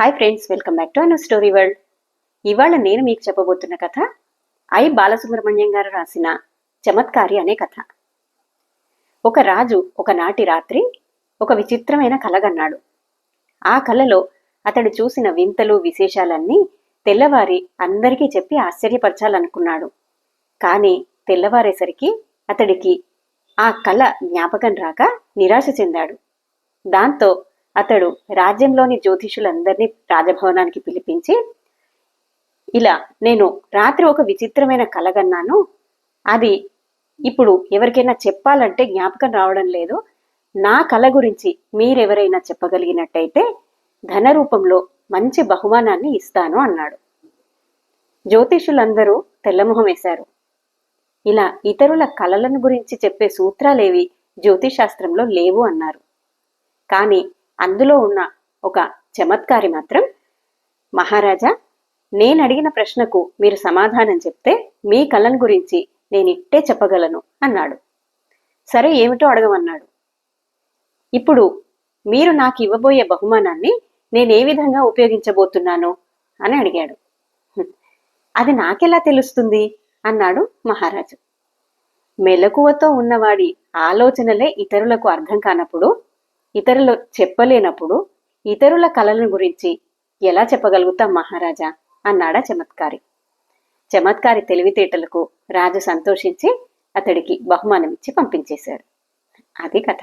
Hi friends welcome back to Anu story world ఇవాళ నేను మీకు చెప్పబోతున్న కథ ఐ బాలసుబ్రహ్మణ్యం గారు రాసిన చమత్కారి అనే కథ. ఒక రాజు ఒకనాటి రాత్రి ఒక విచిత్రమైన కలగన్నాడు ఆ కలలో అతడు చూసిన వింతలు విశేషాలన్నీ తెల్లవారి అందరికీ చెప్పి ఆశ్చర్యపరచాలనుకున్నాడు. కానీ తెల్లవారేసరికి అతడికి ఆ కళ జ్ఞాపకం రాక నిరాశ చెందాడు. దాంతో అతడు రాజ్యంలోని జ్యోతిషులందరినీ రాజభవనానికి పిలిపించి ఇలా నేను రాత్రి ఒక విచిత్రమైన కలగన్నాను అది ఇప్పుడు ఎవరికైనా చెప్పాలంటే జ్ఞాపకం రావడం లేదు. నా కళ గురించి మీరెవరైనా చెప్పగలిగినట్టయితే ధన రూపంలో మంచి బహుమానాన్ని ఇస్తాను అన్నాడు. జ్యోతిషులందరూ తెల్లమొహం వేశారు. ఇలా ఇతరుల కళలను గురించి చెప్పే సూత్రాలేవి జ్యోతిశాస్త్రంలో లేవు అన్నారు. కానీ అందులో ఉన్న ఒక చమత్కారి మాత్రం మహారాజా నేను అడిగిన ప్రశ్నకు మీరు సమాధానం చెప్తే మీ కళను గురించి నేను ఇట్టే చెప్పగలను అన్నాడు. సరే ఏమిటో అడగమన్నాడు. ఇప్పుడు మీరు నాకు ఇవ్వబోయే బహుమానాన్ని నేను ఏ విధంగా ఉపయోగించబోతున్నాను అని అడిగాడు. అది నాకెలా తెలుస్తుంది? అన్నాడు మహారాజు. మెలకువతో ఉన్నవాడి ఆలోచనలే ఇతరులకు అర్థం కానప్పుడు ఇతరులు చెప్పలేనప్పుడు ఇతరుల కళలను గురించి ఎలా చెప్పగలుగుతాం మహారాజా? అన్నాడా చమత్కారి. చమత్కారి తెలివితేటలకు రాజు సంతోషించి అతడికి బహుమానం ఇచ్చి పంపించేశాడు. అది కథ.